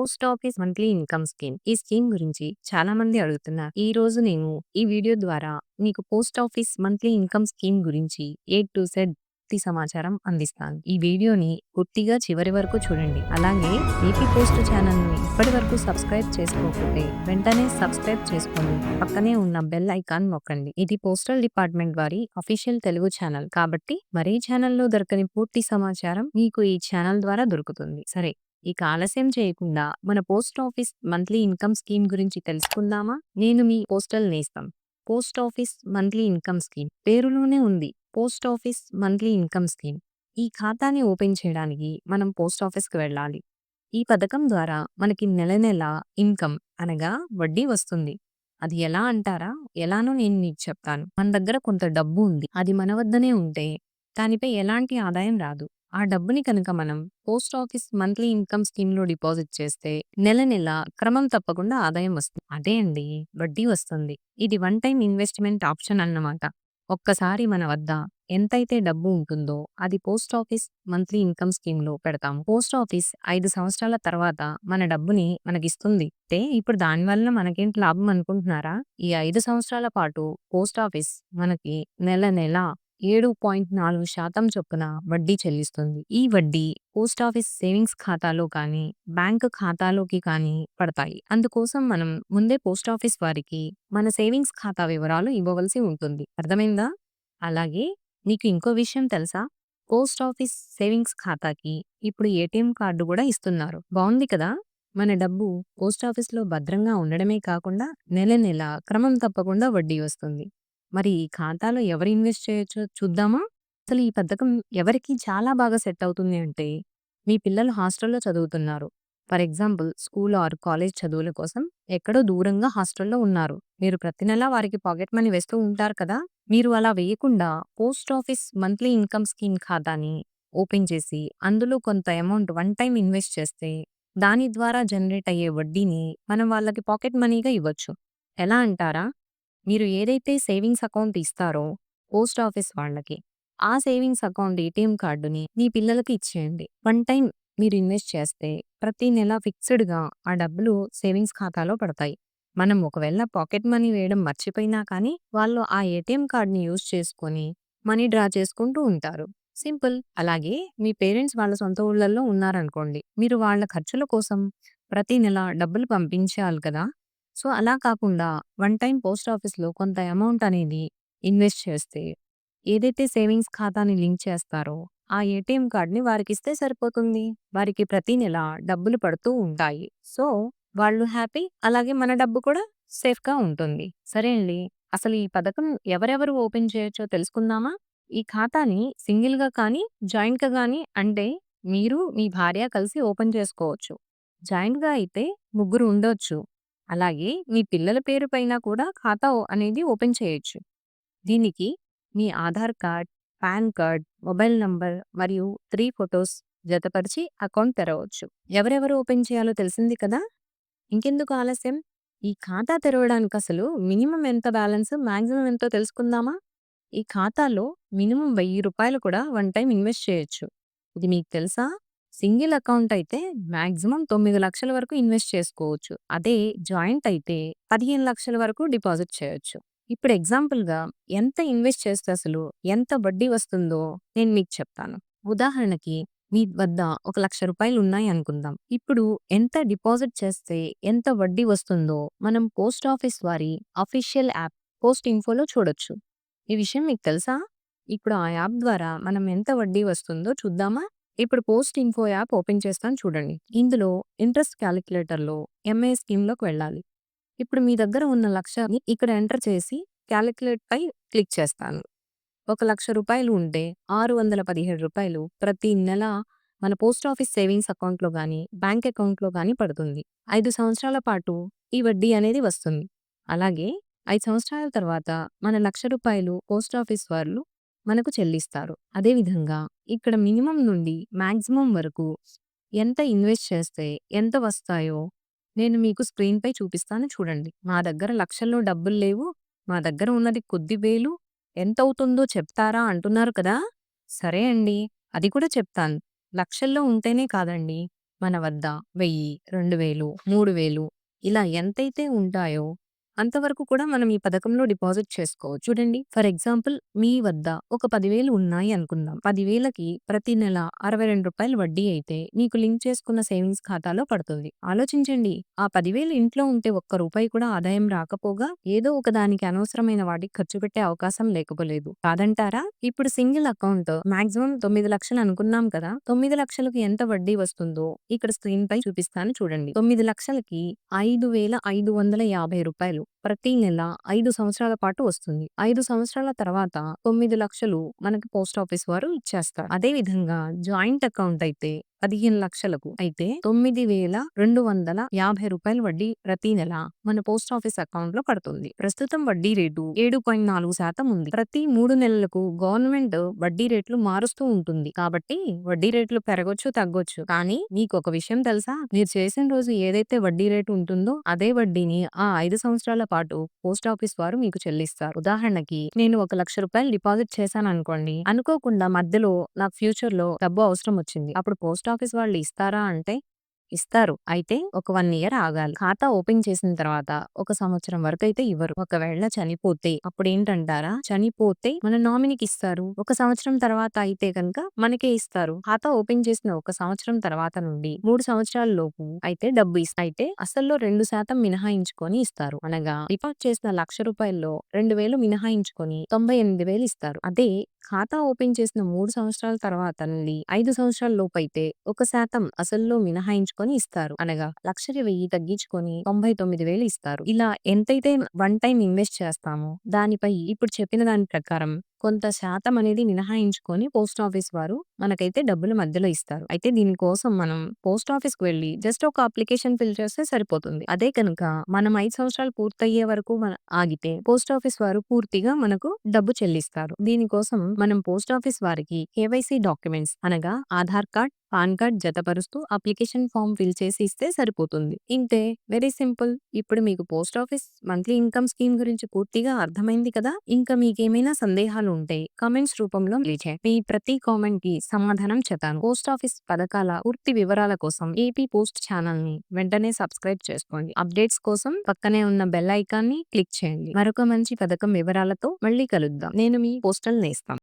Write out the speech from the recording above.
Post office monthly income scheme. ఈ scheme గురించి చాలా మంది అడుగుతున్నారు. ఈ రోజు నేను ఈ వీడియో ద్వారా మీకు post office monthly income scheme గురించి ఏ టు సెడ్ పూర్తి సమాచారం అందిస్తాను. ఈ వీడియోని పూర్తిగా చివరి వరకు చూడండి. అలాగే ఏపీ పోస్ట్ ఛానల్ని ఇప్పటి వరకు సబ్స్క్రైబ్ చేసుకోకపోతే వెంటనే సబ్స్క్రైబ్ చేసుకోండి పక్కనే ఉన్న బెల్ ఐకాన్ నొక్కండి. ఇది పోస్టల్ డిపార్ట్మెంట్ వారి అఫీషియల్ తెలుగు ఛానల్ కాబట్టి మరే ఛానల్లో దొరకని పూర్తి సమాచారం మీకు ఈ ఛానల్ ద్వారా దొరుకుతుంది. సరే ఇక ఆలస్యం చేయకుండా మన post office monthly income scheme గురించి తెలుసుకుందామా? నేను మీ పోస్టల్ నేస్తం. Post office monthly income scheme పేరులోనే ఉంది post office monthly income scheme. ఈ ఖాతాని ఓపెన్ చేయడానికి మనం పోస్ట్ ఆఫీస్‌కి వెళ్ళాలి. ఈ పథకం ద్వారా మనకి నెల నెల ఇన్కమ్ అనగా వడ్డీ వస్తుంది. అది ఎలా అంటారా? ఎలానో నేను నీకు చెప్తాను. మన దగ్గర కొంత డబ్బు ఉంది. అది మన వద్దనే ఉంటే దానిపై ఎలాంటి ఆదాయం రాదు. ఆ డబ్బుని కనుక మనం పోస్ట్ ఆఫీస్ మంత్లీ ఇన్కమ్ స్కీమ్లో డిపాజిట్ చేస్తే నెల నెల క్రమం తప్పకుండా ఆదాయం వస్తుంది. అదే అండి వడ్డీ వస్తుంది. ఇది వన్ టైం ఇన్వెస్ట్‌మెంట్ ఆప్షన్ అన్నమాట. ఒక్కసారి మన వద్ద ఎంతైతే డబ్బు ఉంటుందో అది పోస్ట్ ఆఫీస్ మంత్లీ ఇన్కమ్ స్కీమ్లో పెడతాం. పోస్ట్ ఆఫీస్ ఐదు సంవత్సరాల తర్వాత మన డబ్బుని మనకిస్తుంది. అంటే ఇప్పుడు దానివల్ల మనకేంటి లాభం అనుకుంటున్నారా? ఈ ఐదు సంవత్సరాల పాటు పోస్ట్ ఆఫీస్ మనకి నెల నెల 7.4% చొప్పున వడ్డీ చెల్లిస్తుంది. ఈ వడ్డీ పోస్ట్ ఆఫీస్ సేవింగ్స్ ఖాతాలో కానీ, బ్యాంక్ ఖాతాలోకి కానీ పడతాయి. అందుకోసం మనం ముందే పోస్ట్ ఆఫీస్ వారికి మన సేవింగ్స్ ఖాతా వివరాలు ఇవ్వవలసి ఉంటుంది. అర్థమైందా? అలాగే నీకు ఇంకో విషయం తెలుసా? పోస్ట్ ఆఫీస్ సేవింగ్స్ ఖాతాకి ఇప్పుడు ఏటీఎం కార్డు కూడా ఇస్తున్నారు. బాగుంది కదా! మన డబ్బు పోస్ట్ ఆఫీస్‌లో భద్రంగా ఉండడమే కాకుండా నెల నెల క్రమం తప్పకుండా వడ్డీ వస్తుంది. మరి ఈ ఖాతాలో ఎవరు ఇన్వెస్ట్ చేయొచ్చో చూద్దామా? అసలు ఈ పథకం ఎవరికి చాలా బాగా సెట్ అవుతుంది అంటే మీ పిల్లలు హాస్టల్‌లో చదువుతున్నారు. For example school or college చదువుల కోసం ఎక్కడో దూరంగా హాస్టల్‌లో ఉన్నారు. మీరు ప్రతి నెలా వారికి పాకెట్ మనీ వేస్తూ ఉంటారు కదా! మీరు అలా వేయకుండా post office monthly income scheme ఖాతాని ఓపెన్ చేసి అందులో కొంత అమౌంట్ వన్ టైమ్ ఇన్వెస్ట్ చేస్తే దాని ద్వారా జనరేట్ అయ్యే వడ్డీని మనం వాళ్ళకి పాకెట్ మనీగా ఇవ్వచ్చు. ఎలా అంటారా? మీరు ఏదైతే సేవింగ్స్ అకౌంట్ ఇస్తారో పోస్ట్ ఆఫీస్ వాళ్ళకి ఆ సేవింగ్స్ అకౌంట్ ఏటీఎం కార్డుని మీ పిల్లలకి ఇచ్చేయండి. వన్ టైం మీరు ఇన్వెస్ట్ చేస్తే ప్రతి నెల ఫిక్స్‌డ్‌గా ఆ డబ్బులు సేవింగ్స్ ఖాతాలో పడతాయి. మనం ఒకవేళ పాకెట్ మనీ వేయడం మర్చిపోయినా కానీ వాళ్ళు ఆ ఏటీఎం కార్డ్‌ని యూజ్ చేసుకొని మనీ డ్రా చేసుకుంటూ ఉంటారు. సింపుల్. అలాగే మీ పేరెంట్స్ వాళ్ళ సొంత ఊర్లలో ఉన్నారనుకోండి. మీరు వాళ్ళ ఖర్చుల కోసం ప్రతి నెల డబ్బులు పంపించాలి కదా! సో, అలా కాకుండా వన్ టైం పోస్ట్ ఆఫీస్‌లో కొంత అమౌంట్ అనేది ఇన్వెస్ట్ చేస్తే ఏదైతే సేవింగ్స్ ఖాతాని లింక్ చేస్తారో ఆ ఏటీఎం కార్డ్‌ని వారికిస్తే సరిపోతుంది. వారికి ప్రతి నెల డబ్బులు పడుతూ ఉంటాయి. సో, వాళ్ళు హ్యాపీ. అలాగే మన డబ్బు కూడా సేఫ్‌గా ఉంటుంది. సరే అండి. అసలు ఈ పథకం ఎవరెవరు ఓపెన్ చేయొచ్చో తెలుసుకుందామా? ఈ ఖాతాని సింగిల్‌గా కానీ, జాయింట్‌గా కానీ అంటే మీరు, మీ భార్య కలిసి ఓపెన్ చేసుకోవచ్చు. జాయింట్‌గా అయితే ముగ్గురు ఉండొచ్చు. అలాగే మీ పిల్లల పేరు పైన కూడా ఖాతా ఓ అనేది ఓపెన్ చేయొచ్చు. దీనికి మీ Aadhaar card, PAN card, mobile number మరియు త్రీ ఫోటోస్ జతపరిచి అకౌంట్ తెరవచ్చు. ఎవరెవరు ఓపెన్ చేయాలో తెలిసింది కదా! ఇంకెందుకు ఆలస్యం? ఈ ఖాతా తెరవడానికి అసలు మినిమం ఎంత బ్యాలెన్స్, మాక్సిమం ఎంతో తెలుసుకుందామా? ఈ ఖాతాలో మినిమం వెయ్యి రూపాయలు కూడా వన్ టైం ఇన్వెస్ట్ చేయొచ్చు. ఇది మీకు తెలుసా? సింగిల్ అకౌంట్ అయితే మాక్సిమం 9,00,000 వరకు ఇన్వెస్ట్ చేసుకోవచ్చు. అదే జాయింట్ అయితే పదిహేను లక్షల వరకు డిపాజిట్ చేయొచ్చు. ఇప్పుడు ఎగ్జాంపుల్‌గా ఎంత ఇన్వెస్ట్ చేస్తే అసలు ఎంత వడ్డీ వస్తుందో నేను మీకు చెప్తాను. ఉదాహరణకి మీ వద్ద ఒక లక్ష రూపాయలు ఉన్నాయి అనుకుందాం. ఇప్పుడు ఎంత డిపాజిట్ చేస్తే ఎంత వడ్డీ వస్తుందో మనం పోస్ట్ ఆఫీస్ వారి అఫీషియల్ యాప్ పోస్ట్ ఇన్ఫోలో చూడొచ్చు. ఈ విషయం మీకు తెలుసా? ఇప్పుడు ఆ యాప్ ద్వారా మనం ఎంత వడ్డీ వస్తుందో చూద్దామా? ఇప్పుడు పోస్ట్ ఇన్ఫో యాప్ ఓపెన్ చేస్తాను చూడండి. ఇందులో ఇంట్రెస్ట్ క్యాలిక్యులేటర్లో ఎంఏ స్కీమ్‌లోకి వెళ్ళాలి. ఇప్పుడు మీ దగ్గర ఉన్న లక్ష్యాన్ని ఇక్కడ ఎంటర్ చేసి కాలిక్యులేట్‌పై క్లిక్ చేస్తాను. ఒక లక్ష రూపాయలు ఉంటే ఆరు వందల పదిహేడు రూపాయలు ప్రతి నెల మన పోస్ట్ ఆఫీస్ సేవింగ్స్ అకౌంట్‌లో కానీ బ్యాంక్ అకౌంట్‌లో గానీ పడుతుంది. ఐదు సంవత్సరాల పాటు ఈ వడ్డీ అనేది వస్తుంది. అలాగే ఐదు సంవత్సరాల తర్వాత మన లక్ష రూపాయలు పోస్ట్ ఆఫీస్ వాళ్ళు మనకు చెల్లిస్తారు. అదేవిధంగా ఇక్కడ మినిమమ్ నుండి మాక్సిమం వరకు ఎంత ఇన్వెస్ట్ చేస్తే ఎంత వస్తాయో నేను మీకు స్క్రీన్‌పై చూపిస్తాను చూడండి. మా దగ్గర లక్షల్లో డబ్బులు లేవు. మా దగ్గర ఉన్నది కొద్ది వేలు. ఎంతవుతుందో చెప్తారా అంటున్నారు కదా! సరే అండి. అది కూడా చెప్తాను. లక్షల్లో ఉంటేనే కాదండి. మన వద్ద 1000, 2000, 3000 ఇలా ఎంతైతే ఉంటాయో అంతవరకు కూడా మనం ఈ పథకంలో డిపాజిట్ చేసుకోవచ్చు. చూడండి ఫర్ ఎగ్జాంపుల్ మీ వద్ద ఒక పదివేలు ఉన్నాయి అనుకుందాం. పదివేలకి ప్రతి నెల అరవై రెండు రూపాయలు వడ్డీ అయితే మీకు లింక్ చేసుకున్న సేవింగ్స్ ఖాతాలో పడుతుంది. ఆలోచించండి ఆ పదివేలు ఇంట్లో ఉంటే ఒక్క రూపాయి కూడా ఆదాయం రాకపోగా ఏదో ఒక దానికి అనవసరమైన వాటికి ఖర్చు పెట్టే అవకాశం లేకపోలేదు. కాదంటారా? ఇప్పుడు సింగిల్ అకౌంట్ మాక్సిమం తొమ్మిది లక్షలు అనుకున్నాం కదా! తొమ్మిది లక్షలకు ఎంత వడ్డీ వస్తుందో ఇక్కడ స్క్రీన్ పై చూపిస్తాను చూడండి. తొమ్మిది లక్షలకి ఐదు వేల ఐదు వందల యాభై రూపాయలు ప్రతి నెల ఐదు సంవత్సరాల పాటు వస్తుంది. ఐదు సంవత్సరాల తర్వాత తొమ్మిది లక్షలు మనకి పోస్ట్ ఆఫీస్ వారు ఇచ్చేస్తారు. అదే విధంగా జాయింట్ అకౌంట్ అయితే 15 లక్షలకు అయితే తొమ్మిది వేల రెండు వందల యాభై రూపాయల వడ్డీ ప్రతి నెల మన పోస్ట్ ఆఫీస్ అకౌంట్లో పడుతుంది. ప్రస్తుతం వడ్డీ రేటు 7.4 శాతం ఉంది. ప్రతి మూడు నెలలకు గవర్నమెంట్ వడ్డీ రేట్లు మారుస్తూ ఉంటుంది. కాబట్టి వడ్డీ రేట్లు పెరగొచ్చు తగ్గొచ్చు. కానీ మీకు ఒక విషయం తెలుసా? మీరు చేసిన రోజు ఏదైతే వడ్డీ రేటు ఉంటుందో అదే వడ్డీని ఆ ఐదు సంవత్సరాల పాటు పోస్ట్ ఆఫీస్ వారు మీకు చెల్లిస్తారు. ఉదాహరణకి నేను ఒక లక్ష రూపాయలు డిపాజిట్ చేశాను అనుకోండి. అనుకోకుండా మధ్యలో నాకు ఫ్యూచర్లో డబ్బు అవసరం వచ్చింది. అప్పుడు పోస్ట్ ఆఫీస్ వాళ్ళు ఇస్తారా అంటే ఇస్తారు. అయితే ఒక వన్ ఇయర్ ఆగాలి. ఖాతా ఓపెన్ చేసిన తర్వాత ఒక సంవత్సరం వరకు అయితే ఇవ్వరు. ఒకవేళ చనిపోతే అప్పుడు ఏంటంటారా చనిపోతే మన నామినీకి ఇస్తారు. ఒక సంవత్సరం తర్వాత అయితే కనుక మనకే ఇస్తారు. ఖాతా ఓపెన్ చేసిన ఒక సంవత్సరం తర్వాత నుండి మూడు సంవత్సరాల లోపు అయితే డబ్బు ఇస్తారు. అయితే అసల్లో రెండు శాతం మినహాయించుకొని ఇస్తారు. అనగా డిపాజిట్ చేసిన లక్ష రూపాయల్లో 2,000 మినహాయించుకొని 98,000 ఇస్తారు. అదే ఖాతా ఓపెన్ చేసిన మూడు సంవత్సరాల తర్వాత నుండి ఐదు సంవత్సరాల లోపు అయితే ఒక శాతం అసల్లో మినహాయించుకొని ఇస్తారు. అనగా లక్షకి 1000 తగ్గించుకొని 99,000 ఇస్తారు. ఇలా ఎంతైతే వన్ టైం ఇన్వెస్ట్ చేస్తామో దానిపై ఇప్పుడు చెప్పిన దాని ప్రకారం కొంత శాతం అనేది మినహాయించుకొని పోస్ట్ ఆఫీస్ వారు మనకైతే డబ్బులు మధ్యలో ఇస్తారు. అయితే దీనికోసం మనం పోస్ట్ ఆఫీస్‌కి వెళ్ళి జస్ట్ ఒక అప్లికేషన్ ఫిల్ చేస్తే సరిపోతుంది. అదే కనుక మనం ఐదు సంవత్సరాలు పూర్తయ్యే వరకు ఆగితే పోస్ట్ ఆఫీస్ వారు పూర్తిగా మనకు డబ్బు చెల్లిస్తారు. దీనికోసం మనం పోస్ట్ ఆఫీస్ వారికి కేవైసీ డాక్యుమెంట్స్ అనగా ఆధార్ కార్డ్, పాన్ కార్డ్ జతపరుస్తూ అప్లికేషన్ ఫామ్ ఫిల్ చేసి ఇస్తే సరిపోతుంది. ఇంతే వెరీ సింపుల్. ఇప్పుడు మీకు post office monthly income scheme గురించి పూర్తిగా అర్థమైంది కదా! ఇంకా మీకేమైనా సందేహాలు ఉంటే కామెంట్స్ రూపంలో మీ ప్రతి కామెంట్కి సమాధానం చెప్తాను. పోస్ట్ ఆఫీస్ పథకాల పూర్తి వివరాల కోసం ఏపీ పోస్ట్ ఛానల్ని వెంటనే సబ్స్క్రైబ్ చేసుకోండి. అప్డేట్స్ కోసం పక్కనే ఉన్న బెల్ ఐకాన్ని క్లిక్ చేయండి. మరొక మంచి పథకం వివరాలతో మళ్ళీ కలుద్దాం. నేను మీ పోస్టల్ నేస్తాం